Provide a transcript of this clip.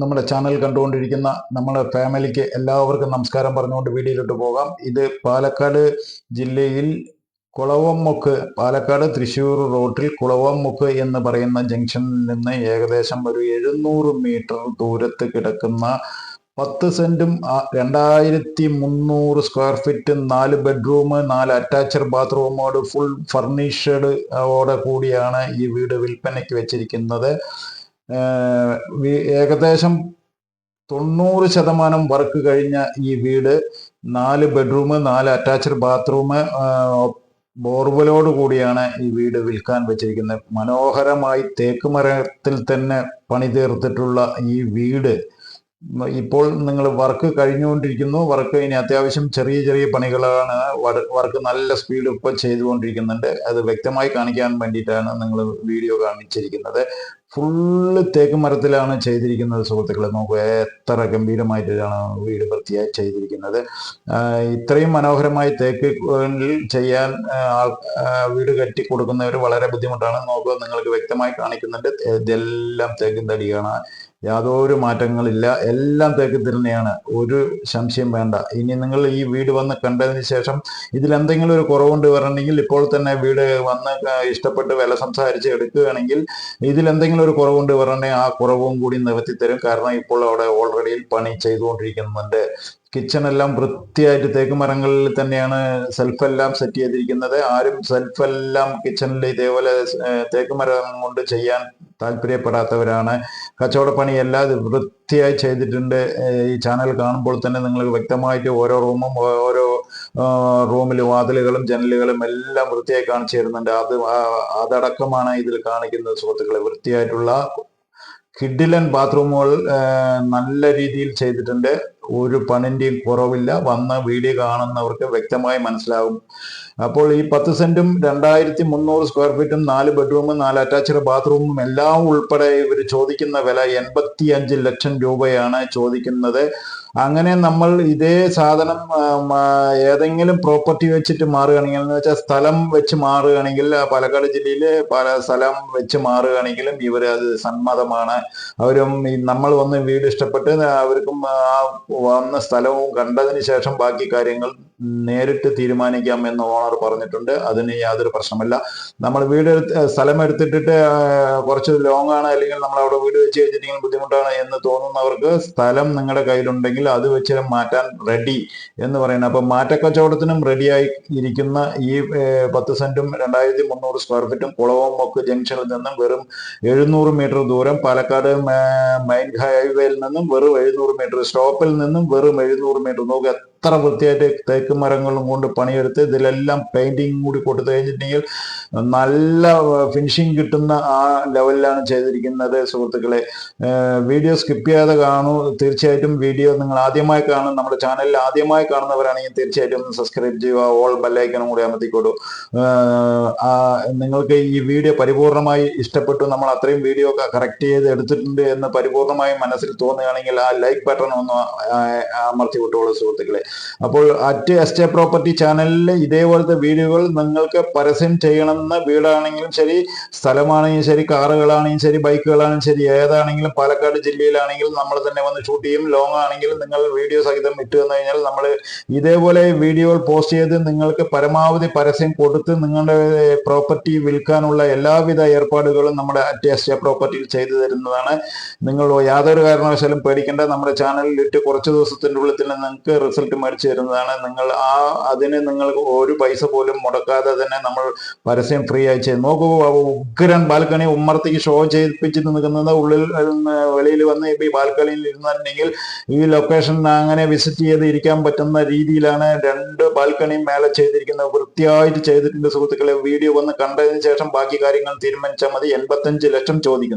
നമ്മുടെ ചാനൽ കണ്ടുകൊണ്ടിരിക്കുന്ന നമ്മുടെ ഫാമിലിക്ക് എല്ലാവർക്കും നമസ്കാരം പറഞ്ഞുകൊണ്ട് വീഡിയോയിലോട്ട് പോകാം. ഇത് പാലക്കാട് ജില്ലയിൽ കുളവമുക്ക് പാലക്കാട് തൃശ്ശൂർ റോട്ടിൽ കുളവമുക്ക് എന്ന് പറയുന്ന ജംഗ്ഷനിൽ നിന്ന് ഏകദേശം ഒരു എഴുന്നൂറ് മീറ്റർ ദൂരത്ത് കിടക്കുന്ന പത്ത് സെന്റും രണ്ടായിരത്തി മുന്നൂറ് സ്ക്വയർ ഫീറ്റ് നാല് ബെഡ്റൂം നാല് അറ്റാച്ച്ഡ് ബാത്റൂമോട് ഫുൾ ഫർണിഷഡ് ഓടെ കൂടിയാണ് ഈ വീട് വിൽപ്പനയ്ക്ക് വെച്ചിരിക്കുന്നത്. ഏകദേശം തൊണ്ണൂറ് ശതമാനം വർക്ക് കഴിഞ്ഞ ഈ വീട് നാല് ബെഡ്റൂം നാല് അറ്റാച്ച്ഡ് ബാത്റൂം ബോർവെലോട് കൂടിയാണ് ഈ വീട് വിൽക്കാൻ വെച്ചിരിക്കുന്നത്. മനോഹരമായി തേക്ക് മരത്തിൽ തന്നെ പണി തീർത്തിട്ടുള്ള ഈ വീട്. ഇപ്പോൾ നിങ്ങൾ വർക്ക് കഴിഞ്ഞുകൊണ്ടിരിക്കുന്നു. വർക്ക് ഇനി അത്യാവശ്യം ചെറിയ ചെറിയ പണികളാണ്. വർക്ക് നല്ല സ്പീഡ് ഇപ്പോൾ ചെയ്തുകൊണ്ടിരിക്കുന്നുണ്ട്. അത് വ്യക്തമായി കാണിക്കാൻ വേണ്ടിയിട്ടാണ് നിങ്ങൾ വീഡിയോ കാണിച്ചിരിക്കുന്നത്. ഫുള്ള് തേക്ക് മരത്തിലാണ് ചെയ്തിരിക്കുന്നത് സുഹൃത്തുക്കളെ. നോക്കുക എത്ര ഗംഭീരമായിട്ടാണ് വീട് വൃത്തിയായി ചെയ്തിരിക്കുന്നത്. ഇത്രയും മനോഹരമായി തേക്ക് ചെയ്യാൻ വീട് കെട്ടി കൊടുക്കുന്നവർ വളരെ ബുദ്ധിമുട്ടാണ്. നോക്കുക നിങ്ങൾക്ക് വ്യക്തമായി കാണിക്കുന്നുണ്ട് ഇതെല്ലാം തേക്കും തടിയാണ്. യാതൊരു മാറ്റങ്ങളില്ല. എല്ലാം തേക്ക് തന്നെയാണ് ഒരു സംശയം വേണ്ട. ഇനി നിങ്ങൾ ഈ വീട് വന്ന് കണ്ടതിന് ശേഷം ഇതിൽ എന്തെങ്കിലും ഒരു കുറവുണ്ട് വരണമെങ്കിൽ ഇപ്പോൾ തന്നെ വീട് വന്ന് ഇഷ്ടപ്പെട്ട് വില സംസാരിച്ച് എടുക്കുകയാണെങ്കിൽ ഇതിൽ എന്തെങ്കിലും ഒരു കുറവുണ്ട് വരണേ ആ കുറവും കൂടി നിവർത്തി തരും കാരണം ഇപ്പോൾ അവിടെ ഓൾറെഡി പണി ചെയ്തുകൊണ്ടിരിക്കുന്നുണ്ട്. കിച്ചൺ എല്ലാം വൃത്തിയായിട്ട് തേക്ക് മരങ്ങളിൽ തന്നെയാണ് സെൽഫ് എല്ലാം സെറ്റ് ചെയ്തിരിക്കുന്നത്. ആരും സെൽഫ് എല്ലാം കിച്ചണിൽ ഇതേപോലെ തേക്ക് മരം കൊണ്ട് ചെയ്യാൻ താല്പര്യപ്പെടാത്തവരാണ്. കച്ചവടപ്പണി എല്ലാം വൃത്തിയായി ചെയ്തിട്ടുണ്ട്. ഈ ചാനൽ കാണുമ്പോൾ തന്നെ നിങ്ങൾ വ്യക്തമായിട്ട് ഓരോ റൂമും ഓരോ റൂമിൽ വാതിലുകളും ജനലുകളും എല്ലാം വൃത്തിയായി കാണിച്ചു തരുന്നുണ്ട്. അത് അതടക്കമാണ് ഇതിൽ കാണിക്കുന്നത് സുഹൃത്തുക്കളെ. വൃത്തിയായിട്ടുള്ള കിഡിലൻ ബാത്റൂമുകൾ നല്ല രീതിയിൽ ചെയ്തിട്ടുണ്ട്. ഒരു പണിന്റെയും കുറവില്ല. വന്ന വീഡിയോ കാണുന്നവർക്ക് വ്യക്തമായി മനസ്സിലാകും അപ്പോൾ ഈ പത്ത് സെന്റും രണ്ടായിരത്തി മുന്നൂറ് സ്ക്വയർ ഫീറ്റും നാല് ബെഡ്റൂമും നാല് അറ്റാച്ച്ഡ് ബാത്റൂമും എല്ലാം ഉൾപ്പെടെ ഇവർ ചോദിക്കുന്ന വില എൺപത്തി അഞ്ച് ലക്ഷം രൂപയാണ് ചോദിക്കുന്നത്. അങ്ങനെ നമ്മൾ ഇതേ സാധനം ഏതെങ്കിലും പ്രോപ്പർട്ടി വെച്ചിട്ട് മാറുകയാണെങ്കിൽ എന്ന് വെച്ചാൽ സ്ഥലം വെച്ച് മാറുകയാണെങ്കിൽ പാലക്കാട് ജില്ലയിൽ പല സ്ഥലം വെച്ച് മാറുകയാണെങ്കിലും ഇവർ അത് സമ്മതമാണ് അവരും നമ്മൾ വന്ന് വീട് ഇഷ്ടപ്പെട്ട് അവർക്കും ആ വന്ന സ്ഥലവും കണ്ടതിന് ശേഷം ബാക്കി കാര്യങ്ങൾ നേരിട്ട് തീരുമാനിക്കാം എന്ന് ഓണർ പറഞ്ഞിട്ടുണ്ട്. അതിന് യാതൊരു പ്രശ്നമല്ല. നമ്മൾ വീട് സ്ഥലം എടുത്തിട്ടിട്ട് കുറച്ച് ലോങ് ആണ് അല്ലെങ്കിൽ നമ്മൾ അവിടെ വീട് വെച്ച് കഴിഞ്ഞിട്ടുണ്ടെങ്കിൽ ബുദ്ധിമുട്ടാണ് എന്ന് തോന്നുന്നവർക്ക് സ്ഥലം നിങ്ങളുടെ കയ്യിലുണ്ടെങ്കിൽ അത് വെച്ച് മാറ്റാൻ റെഡി എന്ന് പറയുന്നത്. അപ്പൊ മാറ്റക്കച്ചവടത്തിനും റെഡിയായി ഇരിക്കുന്ന ഈ പത്ത് സെന്റും രണ്ടായിരത്തി മുന്നൂറ് സ്ക്വയർ ഫീറ്റും കുളവും ഒക്കെ ജംഗ്ഷനിൽ നിന്നും വെറും എഴുന്നൂറ് മീറ്റർ ദൂരം പാലക്കാട് മെയിൻ ഹൈവേയിൽ നിന്നും വെറും എഴുന്നൂറ് മീറ്റർ സ്റ്റോപ്പിൽ നിന്നും വെറും എഴുന്നൂറ് മീറ്റർ നോക്കുക എത്ര വൃത്തിയായിട്ട് തേക്ക് മരങ്ങളും കൊണ്ട് പണിയെടുത്ത് ഇതിലെല്ലാം പെയിന്റിങ് കൂടി കൊടുത്തു കഴിഞ്ഞിട്ടുണ്ടെങ്കിൽ നല്ല ഫിനിഷിങ് കിട്ടുന്ന ആ ലെവലിലാണ് ചെയ്തിരിക്കുന്നത് സുഹൃത്തുക്കളെ. വീഡിയോ സ്കിപ്പ് ചെയ്യാതെ കാണൂ. തീർച്ചയായിട്ടും വീഡിയോ നിങ്ങൾ ആദ്യമായി കാണും നമ്മുടെ ചാനലിൽ ആദ്യമായി കാണുന്നവരാണെങ്കിൽ തീർച്ചയായിട്ടും സബ്സ്ക്രൈബ് ചെയ്യുക. ഓൾ ബെല്ലൈക്കനും കൂടി അമർത്തിക്കോളൂ ആഹ് നിങ്ങൾക്ക് ഈ വീഡിയോ പരിപൂർണമായി ഇഷ്ടപ്പെട്ടു. നമ്മൾ അത്രയും വീഡിയോ ഒക്കെ കറക്റ്റ് ചെയ്ത് എടുത്തിട്ടുണ്ട് എന്ന് പരിപൂർണമായി മനസ്സിൽ തോന്നുകയാണെങ്കിൽ ആ ലൈക്ക് ബട്ടൺ ഒന്ന് അമർത്തി വിട്ടോളൂ സുഹൃത്തുക്കളെ. അപ്പോൾ അറ്റ് എസ്റ്റേ പ്രോപ്പർട്ടി ചാനലിൽ ഇതേപോലത്തെ വീഡിയോകൾ നിങ്ങൾക്ക് പരസ്യം ചെയ്യണമെന്ന വീടാണെങ്കിലും ശരി സ്ഥലമാണെങ്കിലും ശരി കാറുകളാണെങ്കിലും ശരി ബൈക്കുകളാണെങ്കിലും ശരി ഏതാണെങ്കിലും പാലക്കാട് ജില്ലയിലാണെങ്കിലും നമ്മൾ തന്നെ വന്ന് ഷൂട്ട് ചെയ്യും. ലോങ് ആണെങ്കിലും നിങ്ങൾ വീഡിയോ സഹിതം ഇട്ട് തന്നു കഴിഞ്ഞാൽ നമ്മൾ ഇതേപോലെ വീഡിയോകൾ പോസ്റ്റ് ചെയ്ത് നിങ്ങൾക്ക് പരമാവധി പരസ്യം കൊടുത്ത് നിങ്ങളുടെ പ്രോപ്പർട്ടി വിൽക്കാനുള്ള എല്ലാവിധ ഏർപ്പാടുകളും നമ്മുടെ അറ്റ് എസ്റ്റേ പ്രോപ്പർട്ടിയിൽ ചെയ്തു തരുന്നതാണ്. നിങ്ങൾ യാതൊരു കാരണവശാലും പേടിക്കേണ്ട. നമ്മുടെ ചാനലിൽ ഇട്ട് കുറച്ച് ദിവസത്തിന്റെ ഉള്ളിൽ തന്നെ നിങ്ങൾക്ക് റിസൾട്ട് മേടിച്ചു തരുന്നതാണ്. നിങ്ങൾ ആ അതിന് നിങ്ങൾക്ക് ഒരു പൈസ പോലും മുടക്കാതെ തന്നെ നമ്മൾ പരസ്യം ഫ്രീ ആയി ചെയ്ത് നോക്കൂ ഉഗ്രൻ ബാൽക്കണി ഉമ്മർത്തേക്ക് ഷോ ചെയ്യിപ്പിച്ച് നിൽക്കുന്നത് ഉള്ളിൽ വെളിയിൽ വന്ന് ഈ ബാൽക്കണിയിൽ ഇരുന്നിട്ടുണ്ടെങ്കിൽ ഈ ലൊക്കേഷൻ അങ്ങനെ വിസിറ്റ് ചെയ്ത് ഇരിക്കാൻ പറ്റുന്ന രീതിയിലാണ് രണ്ട് ബാൽക്കണിയും മേലെ ചെയ്തിരിക്കുന്നത് വൃത്തിയായിട്ട് ചെയ്തിട്ടുണ്ട് സുഹൃത്തുക്കളെ. വീഡിയോ വന്ന് കണ്ടതിന് ശേഷം ബാക്കി കാര്യങ്ങൾ തീരുമാനിച്ചാൽ മതി. എൺപത്തഞ്ച് ലക്ഷം ചോദിക്കുന്നു.